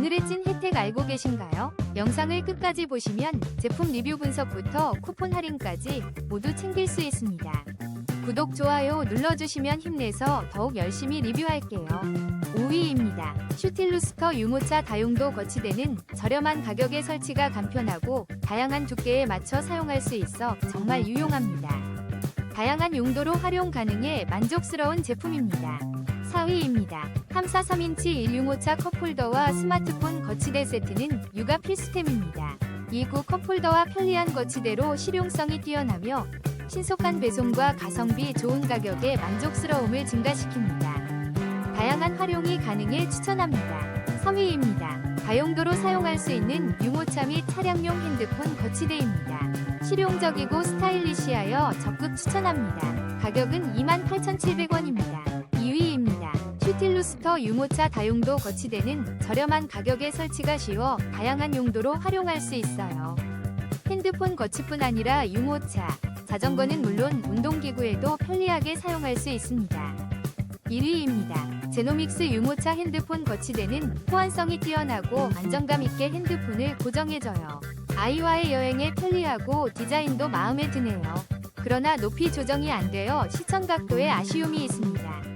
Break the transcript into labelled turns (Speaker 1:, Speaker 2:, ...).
Speaker 1: 오늘의 찐 혜택 알고 계신가요? 영상을 끝까지 보시면 제품 리뷰 분석부터 쿠폰 할인까지 모두 챙길 수 있습니다. 구독, 좋아요 눌러주시면 힘내서 더욱 열심히 리뷰할게요. 5위입니다. 슈틸루스터 유모차 다용도 거치대는 저렴한 가격에 설치가 간편하고 다양한 두께에 맞춰 사용할 수 있어 정말 유용합니다. 다양한 용도로 활용 가능해 만족스러운 제품입니다. 4위입니다. 3사 3인치 1유모차 컵홀더와 스마트폰 거치대 세트는 육아 필수템입니다. 이구 컵홀더와 편리한 거치대로 실용성이 뛰어나며 신속한 배송과 가성비 좋은 가격에 만족스러움을 증가시킵니다. 다양한 활용이 가능해 추천합니다. 3위입니다. 다용도로 사용할 수 있는 유모차 및 차량용 핸드폰 거치대입니다. 실용적이고 스타일리시하여 적극 추천합니다. 가격은 28,700원입니다. 2위입니다. 슈틸루스터 유모차 다용도 거치대는 저렴한 가격에 설치가 쉬워 다양한 용도로 활용할 수 있어요. 핸드폰 거치뿐 아니라 유모차, 자전거는 물론 운동기구에도 편리하게 사용할 수 있습니다. 1위입니다. 제노믹스 유모차 핸드폰 거치대는 호환성이 뛰어나고 안정감 있게 핸드폰을 고정해줘요. 아이와의 여행에 편리하고 디자인도 마음에 드네요. 그러나 높이 조정이 안 되어 시청 각도에 아쉬움이 있습니다.